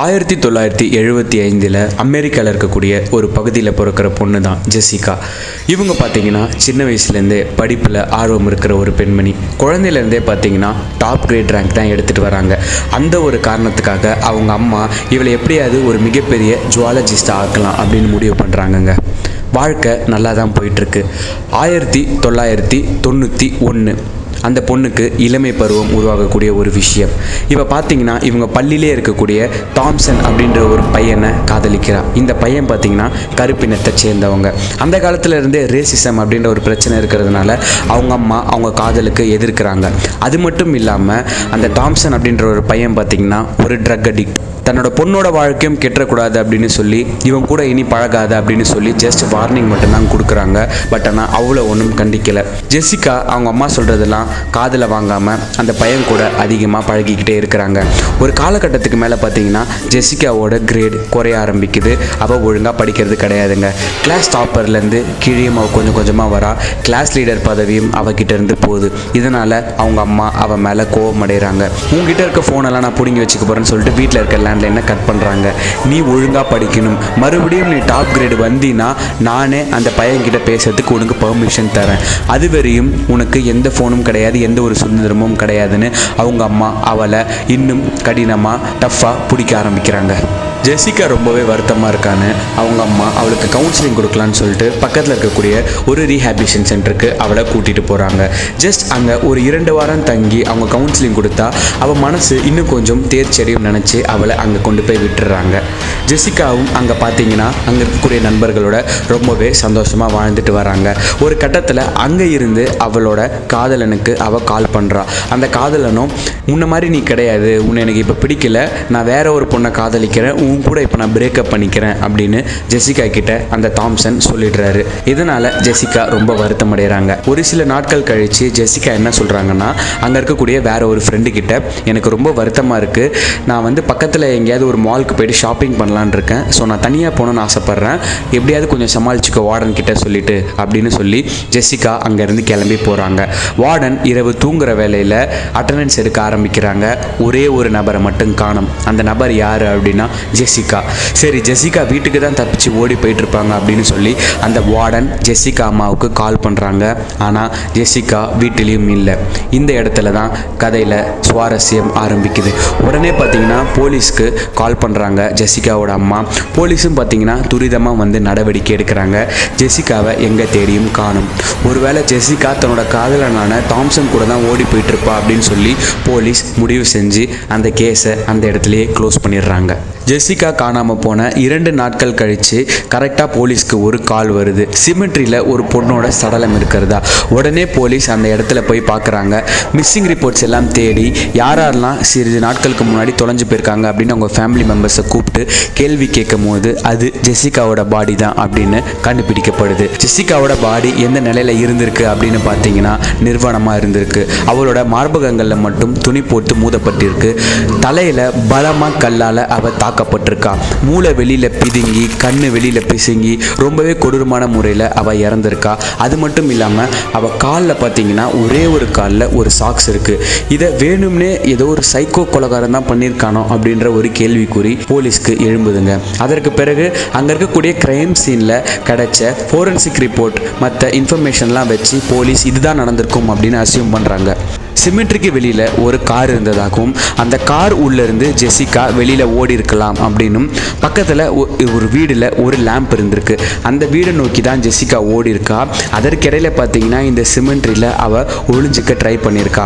ஆயிரத்தி தொள்ளாயிரத்தி எழுபத்தி ஐந்தில் அமெரிக்காவில் இருக்கக்கூடிய ஒரு பகுதியில் பிறக்கிற பொண்ணு தான் ஜெசிகா. இவங்க பார்த்தீங்கன்னா சின்ன வயசுலேருந்தே படிப்பில் ஆர்வம் இருக்கிற ஒரு பெண்மணி. குழந்தையிலேருந்தே பார்த்தீங்கன்னா டாப் கிரேட் ரேங்க் தான் எடுத்துகிட்டு வராங்க. அந்த ஒரு காரணத்துக்காக அவங்க அம்மா இவளை எப்படியாவது ஒரு மிகப்பெரிய ஜுவாலஜிஸ்ட் ஆக்கலாம் அப்படின்னு முடிவு பண்ணுறாங்கங்க வாழ்க்கை நல்லா தான் போயிட்டுருக்கு. ஆயிரத்தி தொள்ளாயிரத்தி தொண்ணூற்றி ஒன்று அந்த பொண்ணுக்கு இளமை பருவம் உருவாகக்கூடிய ஒரு விஷயம். இப்போ பார்த்தீங்கன்னா இவங்க பள்ளியிலே இருக்கக்கூடிய தாம்சன் அப்படின்ற ஒரு பையனை காதலிக்கிறான் இந்த பையன் பார்த்தீங்கன்னா கருப்பினத்தை சேர்ந்தவங்க. அந்த காலத்தில் இருந்தே ரேசிசம் அப்படின்ற ஒரு பிரச்சனை இருக்கிறதுனால அவங்க அம்மா அவங்க காதலுக்கு எதிர்க்கிறாங்க. அது மட்டும் இல்லாமல் அந்த தாம்சன் அப்படின்ற ஒரு பையன் பார்த்தீங்கன்னா ஒரு ட்ரக் அடிக்ட் தன்னோட பொண்ணோட வாழ்க்கையும் கெட்டக்கூடாது அப்படின்னு சொல்லி இவன் கூட இனி பழகாத அப்படின்னு சொல்லி ஜஸ்ட் வார்னிங் மட்டும்தான் கொடுக்குறாங்க. பட் ஆனால் அவ்வளோ ஒன்றும் கண்டிக்கலை. ஜெசிகா அவங்க அம்மா சொல்கிறதெல்லாம் காதில் வாங்காமல் அந்த பையன் கூட அதிகமாக பழகிக்கிட்டே இருக்கிறாங்க. ஒரு காலகட்டத்துக்கு மேலே பார்த்தீங்கன்னா ஜெசிகாவோட கிரேட் குறைய ஆரம்பிக்குது. அவள் ஒழுங்காக படிக்கிறது கிடையாதுங்க. கிளாஸ் டாப்பர்லேருந்து கீழேயும் அவள் கொஞ்சம் கொஞ்சமாக வரா. கிளாஸ் லீடர் பதவியும் அவகிட்ட இருந்து போகுது. இதனால் அவங்க அம்மா அவன் மேலே கோவம் அடைகிறாங்க உங்ககிட்ட இருக்க ஃபோனெல்லாம் நான் பிடுங்கி வச்சுக்க போகிறேன்னு சொல்லிட்டு வீட்டில் இருக்க என்ன கட் பண்ணுறாங்க நீ ஒழுங்காக படிக்கணும். மறுபடியும் நீ டாப் கிரேடு வந்தீன்னா நானே அந்த பையன்கிட்ட பேசுறதுக்கு உனக்கு பெர்மிஷன் தரேன். அது வரையும் உனக்கு எந்த ஃபோனும் கிடையாது எந்த ஒரு சுதந்திரமும் கிடையாதுன்னு அவங்க அம்மா அவளை இன்னும் கடினமாக டஃப்பாக பிடிக்க ஆரம்பிக்கிறாங்க. ஜெசிகா ரொம்பவே வருத்தமாக இருக்கான்னு அவங்க அம்மா அவளுக்கு கவுன்சிலிங் கொடுக்கலான்னு சொல்லிட்டு பக்கத்தில் இருக்கக்கூடிய ஒரு ரீஹாபிஷன் சென்டருக்கு அவளை கூட்டிகிட்டு போகிறாங்க ஜஸ்ட் அங்கே ஒரு இரண்டு வாரம் தங்கி அவங்க கவுன்சிலிங் கொடுத்தா அவள் மனசு இன்னும் கொஞ்சம் தேர்ச்சரியும் நினச்சி அவளை அங்கே கொண்டு போய் விட்டுறாங்க. ஜெசிகாவும் அங்கே பார்த்தீங்கன்னா அங்கே இருக்கக்கூடிய நண்பர்களோட ரொம்பவே சந்தோஷமாக வாழ்ந்துட்டு வராங்க. ஒரு கட்டத்தில் அங்கே இருந்து அவளோட காதலனுக்கு அவள் கால் பண்ணுறா அந்த காதலனும் முன்ன மாதிரி நீ கிடையாது. உன்னை எனக்கு இப்போ பிடிக்கல. நான் வேற ஒரு பொண்ணை காதலிக்கிறேன். உன் கூட இப்போ நான் பிரேக்கப் பண்ணிக்கிறேன். அப்படின்னு ஜெசிகா கிட்ட அந்த தாம்சன் சொல்லிடுறாரு. இதனால ஜெசிகா ரொம்ப வருத்தம் அடைகிறாங்க ஒரு சில நாட்கள் கழித்து ஜெசிகா என்ன சொல்கிறாங்கன்னா அங்கே இருக்கக்கூடிய வேற ஒரு ஃப்ரெண்டு கிட்ட எனக்கு ரொம்ப வருத்தமாக இருக்குது நான் வந்து பக்கத்தில் எங்கேயாவது ஒரு மாலுக்கு போயிட்டு ஷாப்பிங் பண்ணலாம் போகலான் இருக்கேன் ஸோ நான் தனியாக போகணுன்னு ஆசைப்பட்றேன். எப்படியாவது கொஞ்சம் சமாளிச்சுக்கோ வார்டன் கிட்ட சொல்லிட்டு அப்படின்னு சொல்லி ஜெசிகா அங்கேருந்து கிளம்பி போகிறாங்க வார்டன் இரவு தூங்குற வேலையில் அட்டண்டன்ஸ் எடுக்க ஆரம்பிக்கிறாங்க. ஒரே ஒரு நபரை மட்டும் காணும். அந்த நபர் யார் அப்படின்னா ஜெசிகா. சரி ஜெசிகா வீட்டுக்கு தான் தப்பிச்சு ஓடி போயிட்டுருப்பாங்க அப்படின்னு சொல்லி அந்த வார்டன் ஜெசிகா அம்மாவுக்கு கால் பண்ணுறாங்க ஆனால் ஜெசிகா வீட்டிலையும் இல்லை. இந்த இடத்துல தான் கதையில் சுவாரஸ்யம் ஆரம்பிக்குது. உடனே பார்த்தீங்கன்னா போலீஸ்க்கு கால் பண்ணுறாங்க ஜெசிகாவோட அம்மா. போலீஸும் பார்த்தீங்கன்னா துரிதமாக வந்து நடவடிக்கை எடுக்கிறாங்க. ஜெசிகாவை எங்கே தேடியும் காணும். ஒருவேளை ஜெசிகா தன்னோட காதலனான தாம்சன் கூட தான் ஓடி போயிட்டு இருப்பா அப்படின்னு சொல்லி போலீஸ் முடிவு செஞ்சு அந்த கேஸை அந்த இடத்துலயே க்ளோஸ் பண்ணிடுறாங்க. ஜெசிகா காணாமல் போன இரண்டு நாட்கள் கழித்து கரெக்டாக போலீஸ்க்கு ஒரு கால் வருது. சிமெட்ரியில் ஒரு பொண்ணோட சடலம் இருக்கிறதா? உடனே போலீஸ் அந்த இடத்துல போய் பார்க்குறாங்க மிஸ்ஸிங் ரிப்போர்ட்ஸ் எல்லாம் தேடி யாரெல்லாம் சிறிது நாட்களுக்கு முன்னாடி தொலைஞ்சு போயிருக்காங்க அப்படின்னு அவங்க ஃபேமிலி மெம்பர்ஸை கூப்பிட்டு கேள்வி கேட்கும் போது அது ஜெசிகாவோட பாடி தான் அப்படின்னு கண்டுபிடிக்கப்படுது. ஜெசிகாவோட பாடி எந்த நிலையில் இருந்திருக்கு அப்படின்னு பார்த்தீங்கன்னா நிர்வாணமாக இருந்திருக்கு. அவளோட மார்பகங்களில் மட்டும் துணி போட்டு மூதப்பட்டிருக்கு. தலையில் பலமாக கல்லால் அவள் தாக்கப்பட்டிருக்கா மூளை வெளியில் பிதுங்கி கண்ணு வெளியில் பிசுங்கி ரொம்பவே கொடூரமான முறையில் அவள் இறந்திருக்கா. அது மட்டும் இல்லாமல் அவள் காலில் பார்த்தீங்கன்னா ஒரே ஒரு காலில் ஒரு சாக்ஸ் இருக்குது இதை வேணும்னே ஏதோ ஒரு சைக்கோ கொலகாரம் தான் பண்ணியிருக்கானோ அப்படின்ற ஒரு கேள்விக்குறி போலீஸ்க்கு எழும்புதுங்க. அதற்கு பிறகு அங்கே இருக்கக்கூடிய கிரைம் சீனில் கிடைச்ச ஃபோரன்சிக் ரிப்போர்ட் மற்ற இன்ஃபர்மேஷன்லாம் வச்சு போலீஸ் இதுதான் நடந்திருக்கும் அப்படின்னு அசியூம் பண்ணுறாங்க சிமெட்ரிக்கு வெளியில் ஒரு கார் இருந்ததாகவும் அந்த கார் உள்ளேருந்து ஜெசிகா வெளியில் ஓடி இருக்கலாம் அப்படின்னும் பக்கத்தில் ஒரு வீடில் ஒரு லேம்ப் இருந்திருக்கு. அந்த வீடை நோக்கி தான் ஜெசிகா ஓடி இருக்கா அதற்கிடையில் பார்த்தீங்கன்னா இந்த சிமெண்ட்ரியில் அவள் ஒளிஞ்சிக்க ட்ரை பண்ணியிருக்கா.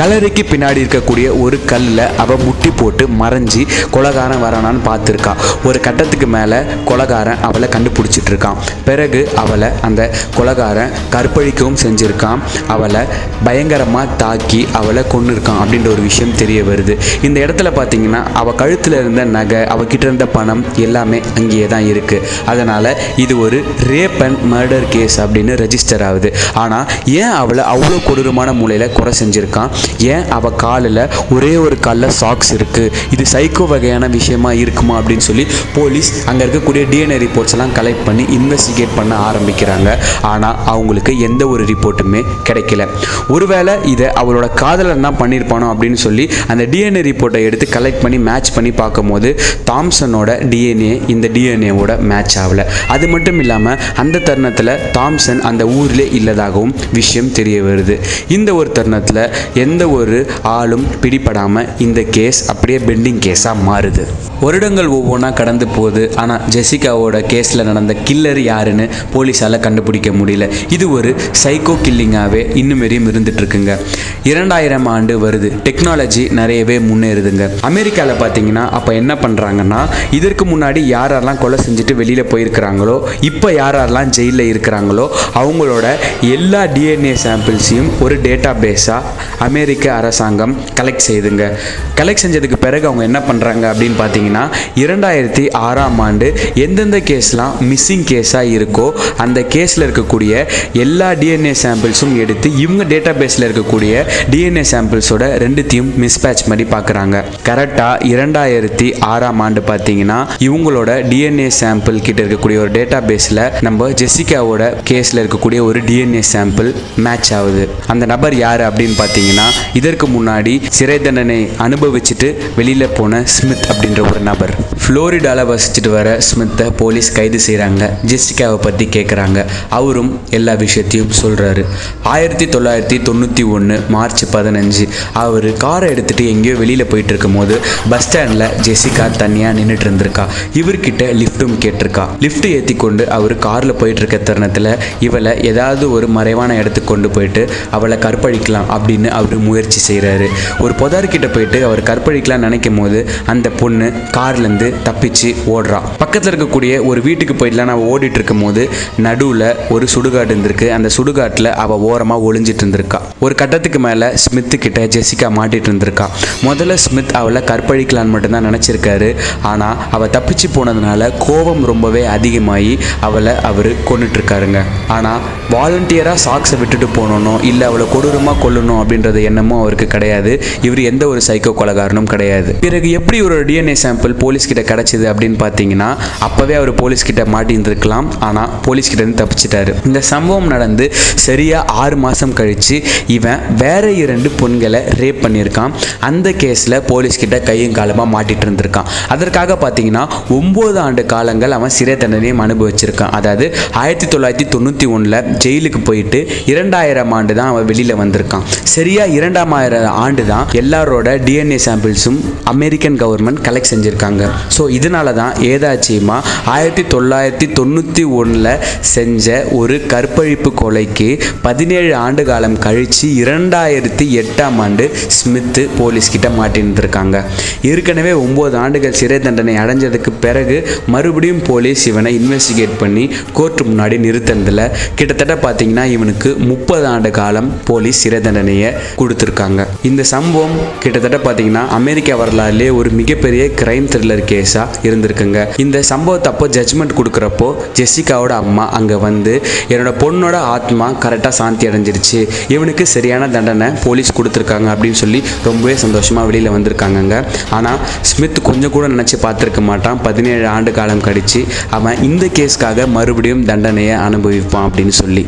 கலரிக்கு பின்னாடி இருக்கக்கூடிய ஒரு கல்லில் அவள் முட்டி போட்டு மறைஞ்சி கொலகாரன் வரானான்னு பார்த்துருக்கா. ஒரு கட்டத்துக்கு மேலே கொலகாரன் அவளை கண்டுபிடிச்சிட்டு இருக்கான் பிறகு அவளை அந்த கொலகாரன் கற்பழிக்கவும் செஞ்சுருக்கான். அவளை பயங்கரமாக தாக்கி அவளை கொண்டு இருக்கான் அப்படின்ற ஒரு விஷயம் தெரிய வருது. இந்த இடத்துல பார்த்தீங்கன்னா அவள் கழுத்தில் இருந்த நகை அவகிட்ட இருந்த பணம் எல்லாமே அங்கேயே தான் இருக்குது அதனால் இது ஒரு ரேப் அண்ட் மர்டர் கேஸ் அப்படின்னு ரெஜிஸ்டர் ஆகுது. ஆனால் ஏன் அவளை அவ்வளோ கொடூரமான மூலையில் குறை செஞ்சுருக்கான்? ஏன் அவள் காலில் ஒரே ஒரு காலில் சாக்ஸ் இருக்குது இது சைக்கோ வகையான விஷயமா இருக்குமா அப்படின்னு சொல்லி போலீஸ் அங்கே இருக்கக்கூடிய டிஎன்ஏ ரிப்போர்ட்ஸ் எல்லாம் கலெக்ட் பண்ணி இன்வெஸ்டிகேட் பண்ண ஆரம்பிக்கிறாங்க. ஆனால் அவங்களுக்கு எந்த ஒரு ரிப்போர்ட்டுமே கிடைக்கல. ஒருவேளை இதை அவர் அவங்களோட காதலன் என்ன பண்ணியிருப்பானோ அப்படின்னு சொல்லி அந்த டிஎன்ஏ ரிப்போர்ட்டை எடுத்து கலெக்ட் பண்ணி மேட்ச் பண்ணி பார்க்கும்போது தாம்சனோட டிஎன்ஏ இந்த டிஎன்ஏவோட மேட்ச் ஆகலை. அது மட்டும் இல்லாமல் அந்த தருணத்தில் தாம்சன் அந்த ஊரில் இல்லதாகவும் விஷயம் தெரிய வருது. இந்த ஒரு தருணத்தில் எந்த ஒரு ஆளும் பிடிபடாமல் இந்த கேஸ் அப்படியே பெண்டிங் கேஸாக மாறுது. வருடங்கள் ஒவ்வொன்றா கடந்து போகுது. ஆனால் ஜெசிகாவோட கேஸில் நடந்த கில்லர் யாருன்னு போலீஸால் கண்டுபிடிக்க முடியல. இது ஒரு சைக்கோ கில்லிங்காகவே இன்னும் வரையும் இரண்டாயிரம் ஆண்டு வருது. டெக்னாலஜி நிறையவே முன்னேறுதுங்க. அமெரிக்காவில் பார்த்தீங்கன்னா அப்போ என்ன பண்ணுறாங்கன்னா இதற்கு முன்னாடி யாரெல்லாம் கொலை செஞ்சுட்டு வெளியில் போயிருக்கிறாங்களோ இப்போ யாரெல்லாம் ஜெயிலில் இருக்கிறாங்களோ அவங்களோட எல்லா டிஎன்ஏ சாம்பிள்ஸையும் ஒரு டேட்டா பேஸாக அமெரிக்க அரசாங்கம் கலெக்ட் செய்துங்க. கலெக்ட் செஞ்சதுக்கு பிறகு அவங்க என்ன பண்ணுறாங்க அப்படின்னு பார்த்தீங்கன்னா இரண்டாயிரத்தி ஆறாம் ஆண்டு எந்தெந்த கேஸ்லாம் மிஸ்ஸிங் கேஸாக இருக்கோ அந்த கேஸில் இருக்கக்கூடிய எல்லா டிஎன்ஏ சாம்பிள்ஸும் எடுத்து இவங்க டேட்டா பேஸில் இருக்கக்கூடிய டிஎன்ஏ சாம்பிள்ஸோட ரெண்டுத்தையும் மிஸ்பேட்ச் பண்ணி பார்க்குறாங்க. கரெக்டாக இரண்டாயிரத்தி ஆறாம் ஆண்டு பார்த்தீங்கன்னா இவங்களோட டிஎன்ஏ சாம்பிள் கிட்ட இருக்கக்கூடிய ஒரு டேட்டா பேஸில் நம்ம ஜெசிகாவோட கேஸில் இருக்கக்கூடிய ஒரு டிஎன்ஏ சாம்பிள் மேட்ச் ஆகுது. அந்த நபர் யார் அப்படின்னு பார்த்தீங்கன்னா இதற்கு முன்னாடி சிறை தண்டனை அனுபவிச்சுட்டு வெளியில் போன ஸ்மித் அப்படின்ற ஒரு நபர். ஃப்ளோரிடாவில் வசிச்சுட்டு வர ஸ்மித்தை போலீஸ் கைது செய்கிறாங்க ஜெஸ்டிகாவை பற்றி கேட்குறாங்க அவரும் எல்லா விஷயத்தையும் சொல்கிறாரு ஆயிரத்தி தொள்ளாயிரத்தி தொண்ணூற்றி ஒன்று மார்ச் பதினஞ்சு. அவர் காரை எடுத்துகிட்டு எங்கேயோ வெளியில் போயிட்டு இருக்கும்போது பஸ் ஸ்டாண்டில் ஜெசிகா தனியாக நின்றுட்டு இருந்திருக்கா. இவர்கிட்ட லிஃப்ட்டும் கேட்டிருக்கா. லிஃப்ட் ஏற்றி கொண்டு அவர் காரில் போயிட்டு இருக்க தருணத்தில் இவளை ஏதாவது ஒரு மறைவான இடத்துக்கு கொண்டு போயிட்டு அவளை கற்பழிக்கலாம் அப்படின்னு அவர் முயற்சி செய்கிறாரு ஒரு பொதார்கிட்ட போயிட்டு அவர் கற்பழிக்கலாம் நினைக்கும் போது அந்த பொண்ணு கார்லேருந்து தப்பிச்சு ஓடுறான் பக்கத்தில் இருக்கக்கூடிய ஒரு வீட்டுக்கு போயிடலாம் நான் ஓடிட்டு இருக்கும் போது நடுவில் ஒரு சுடுகாடு இருந்திருக்கு. அந்த சுடுகாட்டில் அவள் ஓரமாக ஒளிஞ்சிட்டு இருந்திருக்கா ஒரு கட்டத்துக்கு மேலே ஸ்மித்து கிட்ட ஜெசிகா மாட்டிட்டு இருந்திருக்கா முதல்ல ஸ்மித் அவளை கற்பழிக்கலான்னு மட்டும்தான் நினச்சிருக்காரு. ஆனால் அவள் தப்பிச்சு போனதுனால கோபம் ரொம்பவே அதிகமாகி அவளை அவர் கொண்டுட்ருக்காருங்க ஆனால் வாலண்டியராக சாக்ஸை விட்டுட்டு போகணும் இல்லை அவளை கொடூரமாக கொல்லணும் அப்படின்றது எண்ணமும் அவருக்கு கிடையாது. இவர் எந்த ஒரு சைக்கோ கொலகாரனும் கிடையாது. பிறகு எப்படி ஒரு டிஎன்ஏ சாம்பிள் போலீஸ்கிட்ட கிடச்சிது அப்படின்னு பார்த்தீங்கன்னா அப்போவே அவர் போலீஸ் மாட்டியிருந்துருக்கலாம். ஆனால் போலீஸ்கிட்டேருந்து தப்பிச்சிட்டாரு. இந்த சம்பவம் நடந்து சரியாக ஆறு மாதம் கழித்து இவன் வேற இரண்டு பெண்களை ரேப் பண்ணியிருக்கான். அந்த கேஸில் போலீஸ்கிட்ட கையும் காலமாக மாட்டிட்டு இருந்திருக்கான். அதற்காக பார்த்தீங்கன்னா ஒம்பது ஆண்டு காலங்கள் அவன் சிறை தண்டனையும் அனுபவிச்சிருக்கான். அதாவது ஆயிரத்தி தொள்ளாயிரத்தி தொண்ணூற்றி ஒன்றில் ஜெயிலுக்கு போயிட்டு இரண்டாயிரம் ஆண்டு தான் அவன் வெளியில் வந்திருக்கான். சரியாக இரண்டாம் ஆயிரம் ஆண்டு தான் எல்லாரோட டிஎன்ஏ சாம்பிள்ஸும் அமெரிக்கன் கவர்மெண்ட் கலெக்ட் செஞ்சுருக்காங்க. ஸோ இதனால தான் ஏதாச்சியமாக ஆயிரத்தி தொள்ளாயிரத்தி தொண்ணூற்றி ஒன்றில் செஞ்ச ஒரு கற்பழிப்பு கொலைக்கு பதினேழு ஆண்டு காலம் கழித்து இரண்டாயிரத்தி எட்டாம் ஆண்டு ஸ்மித்து போலீஸ் கிட்ட ஏற்கனவே ஒம்பது ஆண்டுகள் சிறை தண்டனை அடைஞ்சதுக்கு பிறகு மறுபடியும் போலீஸ் இவனை இன்வெஸ்டிகேட் பண்ணி கோர்ட் முன்னாடி நிறுத்தினதில் கிட்டத்தட்ட பார்த்தீங்கன்னா இவனுக்கு முப்பது ஆண்டு காலம் போலீஸ் சிறை தண்டனையை கொடுத்துருக்காங்க. இந்த சம்பவம் கிட்டத்தட்ட பார்த்தீங்கன்னா அமெரிக்கா வரலாறுலேயே ஒரு மிகப்பெரிய கிரைம் த்ரில்லர் கேஸாக இருந்திருக்குங்க. இந்த சம்பவத்தை அப்போ ஜட்ஜ்மெண்ட் கொடுக்குறப்போ ஜெசிகாவோட அம்மா அங்கே வந்து என்னோட பொண்ணோட ஆத்மா கரெக்டாக சாந்தி அடைஞ்சிருச்சு. இவனுக்கு சரியான தண்டனை போலீஸ் கொடுத்துருக்காங்க அப்படின்னு சொல்லி ரொம்பவே சந்தோஷமாக வெளியில் வந்திருக்காங்கங்க. ஆனால் ஸ்மித் கொஞ்சம் கூட நினச்சி பார்த்துருக்க மாட்டான். பதினேழு ஆண்டு காலம் கழித்து அவன் இந்த கேஸ்க்காக மறுபடியும் தண்டனையை அனுபவிப்பான் அப்படின்னு சொல்லி.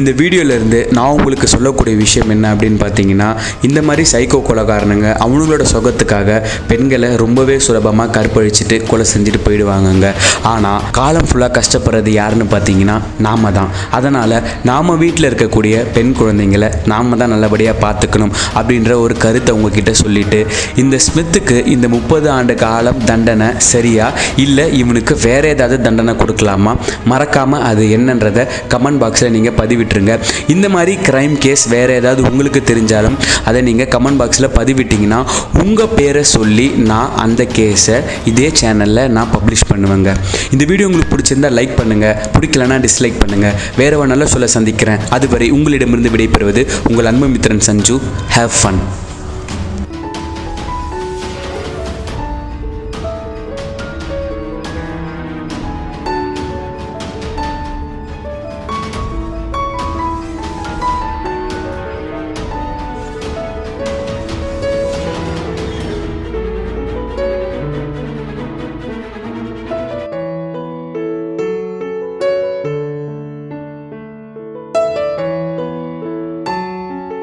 இந்த வீடியோலேருந்து நான் உங்களுக்கு சொல்லக்கூடிய விஷயம் என்ன அப்படின்னு பார்த்தீங்கன்னா இந்த மாதிரி சைக்கோ கொலகாரனுங்க அவங்களோட சுகத்துக்காக பெண்களை ரொம்பவே சுலபம் சுலபமாக கற்பழிச்சிட்டு கொலை செஞ்சுட்டு போயிடுவாங்கங்க. ஆனால் காலம் ஃபுல்லாக கஷ்டப்படுறது யாருன்னு பார்த்தீங்கன்னா நாம தான். அதனால் நாம் வீட்டில் இருக்கக்கூடிய பெண் குழந்தைங்களை நாம தான் நல்லபடியாக பார்த்துக்கணும் அப்படின்ற ஒரு கருத்தை உங்ககிட்ட சொல்லிட்டு இந்த ஸ்மித்துக்கு இந்த முப்பது ஆண்டு காலம் தண்டனை சரியா? இல்லை இவனுக்கு வேற ஏதாவது தண்டனை கொடுக்கலாமா? மறக்காமல் அது என்னன்றதை கமெண்ட் பாக்ஸில் நீங்கள் பதிவிட்டுருங்க. இந்த மாதிரி க்ரைம் கேஸ் வேறு ஏதாவது உங்களுக்கு தெரிஞ்சாலும் அதை நீங்கள் கமெண்ட் பாக்ஸில் பதிவிட்டிங்கன்னா உங்கள் பேரை சொல்லி நான் அந்த கேஸ் இதே சேனலில் நான் பப்ளிஷ் பண்ணுவேங்க. இந்த வீடியோ உங்களுக்கு பிடிச்சிருந்தா லைக் பண்ணுங்கள் பிடிக்கலனா டிஸ்லைக் பண்ணுங்கள் வேறு ஒரு நல்ல சொல்ல சந்திக்கிறேன். அதுவரை உங்களிடமிருந்து விடைபெறுவது உங்கள் அன்பு மித்திரன் சஞ்சு. Have fun